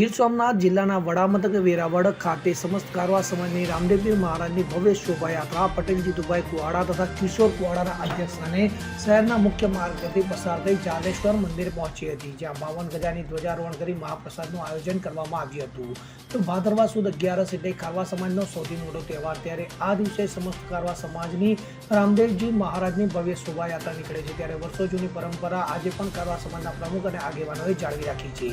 ગીર સોમનાથ જિલ્લાના વડામથક, વેરાવળ ખાતે સમસ્ત કારવા સમાજની રામદેવજી મહારાજની ભવ્ય શોભાયાત્રા, પટેલજી દુભાઈ કુવાડા તથા કિશોર કુવાડાના અધ્યક્ષસ્થાને શહેરના મુખ્ય માર્ગ પરથી પસાર થઈ જાલેશ્વર મંદિર પહોંચી હતી, જ્યાં બાવન ગજાની ધ્વજારોહણ કરી મહાપ્રસાદનું આયોજન કરવામાં આવ્યું હતું. તો ભાદરવા સુદ અગિયારસ એટલે કારવા સમાજનો સૌથી મોટો તહેવાર. ત્યારે આ દિવસે સમસ્ત કારવા સમાજની રામદેવજી મહારાજની ભવ્ય શોભાયાત્રા નીકળે છે. ત્યારે વર્ષો જૂની પરંપરા આજે પણ કારવા સમાજના પ્રમુખ અને આગેવાનોએ જાળવી રાખી છે.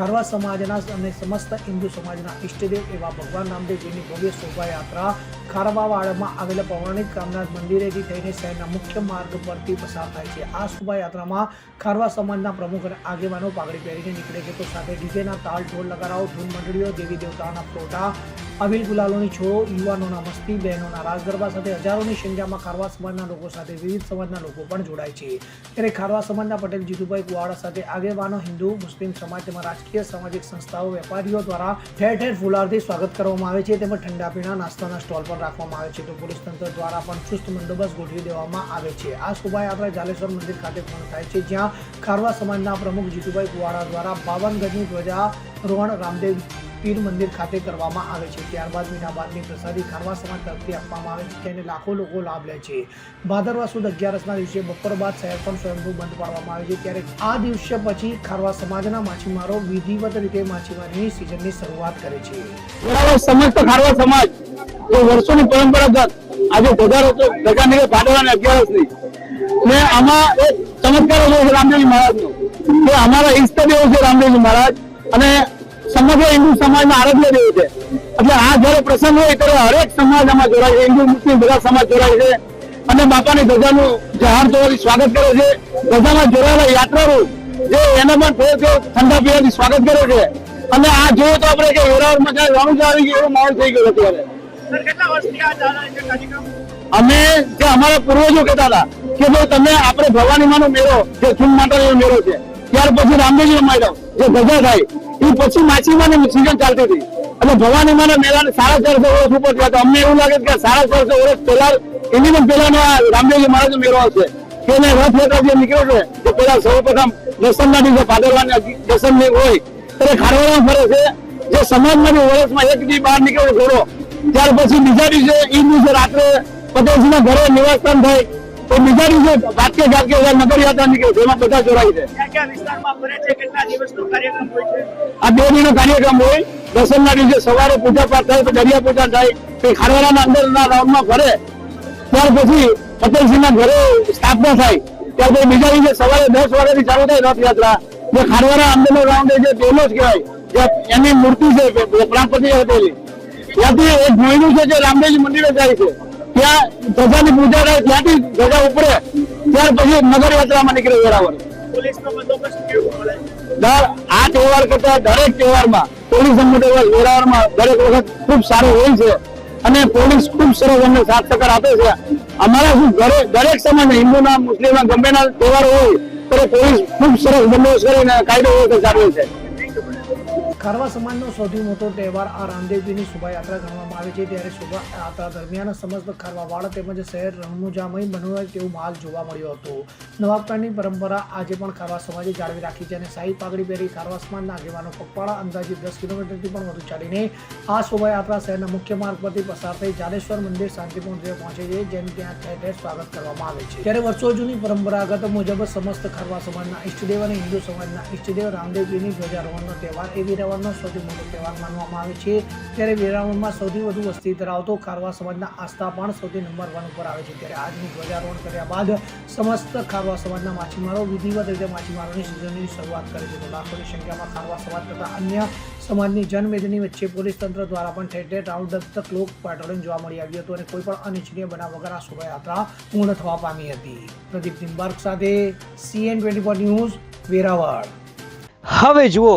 કારવા સમાજના અને સમસ્ત હિન્દુ સમાજના ઈષ્ટદેવ એવા ભગવાન રામદેવજીની ભવ્ય શોભાયાત્રા ખારવાવાડામાં આવેલા પૌરાણિક કામનાથ મંદિરેથી થઈને શહેરના મુખ્ય માર્ગ પરથી પસાર થાય છે. આ શોભાયાત્રામાં ખારવા સમાજના પ્રમુખ અને આગેવાનો પાઘડી પહેરીને નીકળે છે. તો સાથે ડીજેના તાલ ઢોલ લગારાઓ, ધૂન મંડળીઓ, દેવી દેવતાના ફોટા, અભિલ ગુલાલોની છોડો, યુવાનોના મસ્તી, બહેનોના રાસ ગરબા સાથે હજારોની સંખ્યામાં ખારવા સમાજના લોકો સાથે, વિવિધ સમાજના લોકો પણ જોડાય છે. ત્યારે ખારવા સમાજના પટેલ જીતુભાઈ કુવાડા સાથે આગેવાનો હિન્દુ, મુસ્લિમ સમાજ તેમજ રાજકીય સામાજિક સંસ્થાઓ વેપારીઓ દ્વારા ઠેર ઠેર ફુલારથી સ્વાગત કરવામાં આવે છે. તેમજ ઠંડા પીણા નાસ્તાના સ્ટોલ પણ રાખવામાં આવે છે. તો પોલીસ તંત્ર દ્વારા પણ ચુસ્ત બંદોબસ્ત ગોઠવી દેવામાં આવે છે. આ શોભાયાત્રા જાલેશ્વર મંદિર ખાતે પૂર્ણ થાય છે, જ્યાં ખારવા સમાજના પ્રમુખ જીતુભાઈ કુવાડા દ્વારા બાવન ગજની ધ્વજા રોહણ રામદેવ પીર મંદિર ખાતે કરવામાં આવે છે. ત્યારબાદ મીનાબાદની પ્રસાદી ખારવા સમાજ તરફથી આપવામાં આવે છે તેને લાખો લોકો લાભ લે છે. ભાદરવા સુદ અગિયારસના દિવસે બપોર બાદ શહેર પણ સ્વયંભૂ બંધ પાડવામાં આવે છે. ત્યારે આ દિવસે પછી ખારવા સમાજના માછીમારો વિધિવત રીતે માછીમારીની સિઝનની શરૂઆત કરે છે. સમસ્ત ખારવા સમાજ જે વર્ષોની પરંપરાગત આજે ધજારો તો ભાદરવા અને અગિયારસની. ને આમાં એક ચમત્કાર રામદેવજી મહારાજનો. કે અમારા ઈષ્ટદેવ છે રામદેવજી મહારાજ. અને સમગ્ર હિન્દુ સમાજમાં આરાધ્ય દેવ છે. એટલે આ જયારે પ્રસંગ હોય ત્યારે હરેક સમાજ આમાં જોડાય છે. હિન્દુ મુસ્લિમ બધા સમાજ જોડાય છે. અને બાપાની ધજાનું જહાર તોડી સ્વાગત કરે છે. ધજામાં જોડાયેલા યાત્રાળુ જે એને પણ થોડો ઠંડા પીવાથી સ્વાગત કરે છે. અને આ જોયો તો આપણે કે વેરાવળમાં ક્યાંય રણુજા આવી ગયો એવો માહોલ થઈ ગયો અત્યારે અમે જે અમારા પૂર્વજો કહેતા હતા કે ભાઈ તમે આપણે ભવાની માનો મેળો જે ચૂન માતાનો મેળો છે ત્યાર પછી રામદેવજી માયલો જે ધજા થાય, એ પછી માછીમારની સિઝન ચાલતી હતી. અને ભવાની માને મેળાને સાડા ચારસો વર્ષ ઉપર થયા અમને એવું લાગે કે સાડા ચારસો વર્ષ પહેલા, એની પણ પહેલાનો રામદેવજી મહારાજ મેળો હશે. કે એને રથયાત્રા જે નીકળ્યો છે, તો પેલા સૌ પ્રથમ દસમના દિવસે દર્શન દસમની હોય, ત્યારે ખારવાડા ફરે છે. જે સમાજમાંથી વર્ષમાં એક દી બહાર નીકળ્યો ઘોડો, ત્યાર પછી બીજા દિવસે એ દિવસે રાત્રે પટેલજીના ઘરે નિવાસસ્થાન થાય. તો બીજા દિવસે વાક્ય નીકળે બધા જોડાય છે? આ બે કાર્યક્રમ હોય. દિવસે સવારે પૂજા પાઠ થાય દરિયા પૂજા થાય તો ખારવાડાના અંદરના રાઉન્ડમાં ફરે. ત્યાર પછી પટેલજીના ઘરે સ્થાપના થાય. ત્યાર પછી બીજા દિવસે સવારે દસ વાગ્યાથી ચાલુ થાય રથયાત્રા. જે ખારવાડા અંદરનો રાઉન્ડ છે તેનો જ કહેવાય. એની મૂર્તિ છે પ્રાણપતિ હટેલી. ત્યાંથી એક ભોયનું છે જે રામદેવજી મંદિરે જાય છે. ત્યાં ધજાની પૂજા થાય ત્યાંથી ધજા ઉપડે, ત્યાર પછી નગર યાત્રામાં નીકળે વેરાવળ આ તહેવાર કરતા દરેક તહેવારમાં પોલીસ વેરાવળમાં દરેક વખત ખૂબ સારો હોય છે અને પોલીસ ખૂબ સરસ અમને સાથ સહકાર આપે છે. અમારા શું દરેક દરેક સમાજ હિન્દુના, મુસ્લિમના ગમેના તહેવાર હોય ત્યારે પોલીસ ખૂબ સરસ બંદોબસ્ત કરીને કાયદો વ્યવસ્થા ચાલવે છે. ખારવા સમાજનો સૌથી મોટો તહેવાર આ રામદેવજીની શોભાયાત્રા ગણવામાં આવે છે. ત્યારે શોભાયાત્રા દરમિયાન સમસ્ત ખારવાવાળા તેમજ શહેર રમુજામય હોય તેવું માલ જોવા મળ્યો હતો. નવાબકાની પરંપરા આજે પણ ખારવા સમાજે જાળવી રાખી છે અને શાહી પાઘડી પહેરી ખારવા સમાજના આગેવાનો પગપાળા અંદાજે દસ કિલોમીટરથી પણ વધુ ચાલીને આ શોભાયાત્રા શહેરના મુખ્ય માર્ગ પરથી પસાર થઈ જાડેશ્વર મંદિર શાંતિપૂર્ણ રીતે પહોંચે છે, જેમ ત્યાં ઠેર સ્વાગત કરવામાં આવે છે. ત્યારે વર્ષો જૂની પરંપરાગત મુજબ સમસ્ત ખારવા સમાજના ઈષ્ટદેવ અને હિન્દુ સમાજના ઈષ્ટદેવ રામદેવજીની ધ્વજારોહણનો તહેવાર એ વેરાવળનો સૌથી મોટો તહેવાર માનવામાં આવે છે. ત્યારે વેરાવળમાં સૌથી વધુ વસ્તી ધરાવતો ખારવા સમાજના આસ્થા પણ સૌથી નંબર વન ઉપર આવે છે. ત્યારે આજની ધ્વજારોહણ કર્યા બાદ સમસ્ત ખારવા સમાજના માછીમારો વિધિવત રીતે માછીમારોની સિઝનની શરૂઆત કરે છે. તો લાખોની સંખ્યામાં ખારવા સમાજ તથા અન્ય સમાજની જનમેદની વચ્ચે પોલીસ તંત્ર દ્વારા પણ ઠેર ઠેર રાઉન્ડ અપ તક લોક પેટ્રોલિંગ જોવા મળી આવ્યું હતું અને કોઈ પણ અનિચ્છનીય બનાવ વગર આ શોભાયાત્રા પૂર્ણ થવા પામી હતી. પ્રદીપ નિંબાર્ક સાથે CN twenty four news Veraval. હવે જુઓ